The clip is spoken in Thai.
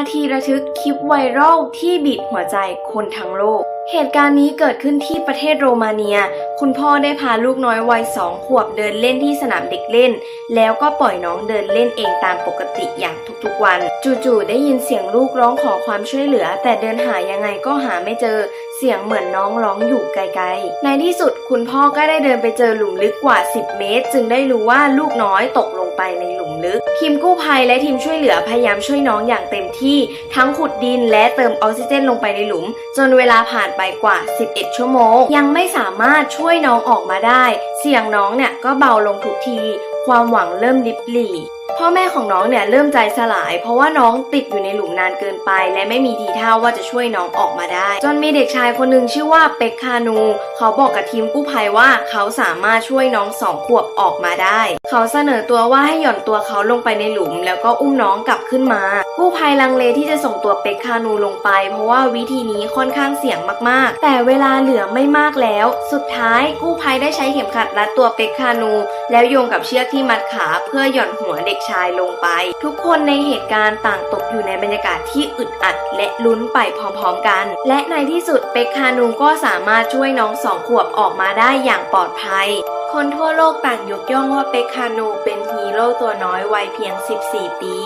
าทีระทึกคลิปไวรัลที่บีบหัวใจคนทั้งโลก เหตุการณ์นี้เกิดขึ้นที่ประเทศโรมาเนีย คุณพ่อได้พาลูกน้อยวัยสองขวบเดินเล่นที่สนามเด็กเล่น แล้วก็ปล่อยน้องเดินเล่นเองตามปกติอย่างทุกๆวัน จู่ๆได้ยินเสียงลูกร้องขอความช่วยเหลือ แต่เดินหายังไงก็หาไม่เจอ เสียงเหมือนน้องร้องอยู่ไกลๆ ในที่สุดคุณพ่อก็ได้เดินไปเจอหลุมลึกกว่า 10 เมตร จึงได้รู้ว่าลูกน้อยตกลงไปในหลุมลึก ทีมกู้ภัยและทีมช่วยเหลือพยายามช่วยน้องอย่างเต็มที่ ทั้งขุดดินและเติมออกซิเจนลงไปในหลุม จนเวลาผ่านไปกว่า 11 ชั่วโมง ยังไม่สามารถช่วยน้องออกมาได้ เสียงน้องเนี่ยก็เบาลงทุกที ความหวังเริ่มลิบหลี่พ่อแม่ของน้องเนี่ยเริ่มใจสลาย เพราะว่าน้องติดอยู่ในหลุมนานเกินไป และไม่มีทีท่าว่าจะช่วยน้องออกมาได้ จนมีเด็กชายคนหนึ่งชื่อว่าเป็กคานู เขาบอกกับทีมกู้ภัยว่าเขาสามารถช่วยน้องสองขวบออกมาได้ เขาเสนอตัวว่าให้หย่อนตัวเขาลงไปในหลุม แล้วก็อุ้มน้องกลับขึ้นมา กู้ภัยลังเลที่จะส่งตัวเป็กคานูลงไป เพราะว่าวิธีนี้ค่อนข้างเสี่ยงมากๆ แต่เวลาเหลือไม่มากแล้ว สุดท้ายกู้ภัยได้ใช้เข็มขัดรัดตัวเป็กคานู แล้วโยงกับเชือกที่มัดขาเพื่อหย่อนหัวเด็กชายลงไป ทุกคนในเหตุการณ์ต่างตกอยู่ในบรรยากาศที่อึดอัด และลุ้นไปพร้อมๆกัน และในที่สุดเป็กคานูก็สามารถช่วยน้องสองขวบออกมาได้อย่างปลอดภัย คนทั่วโลกต่างยกย่องว่าเป็กคานูเป็นฮีโร่ตัวน้อยวัยเพียง 14 ปี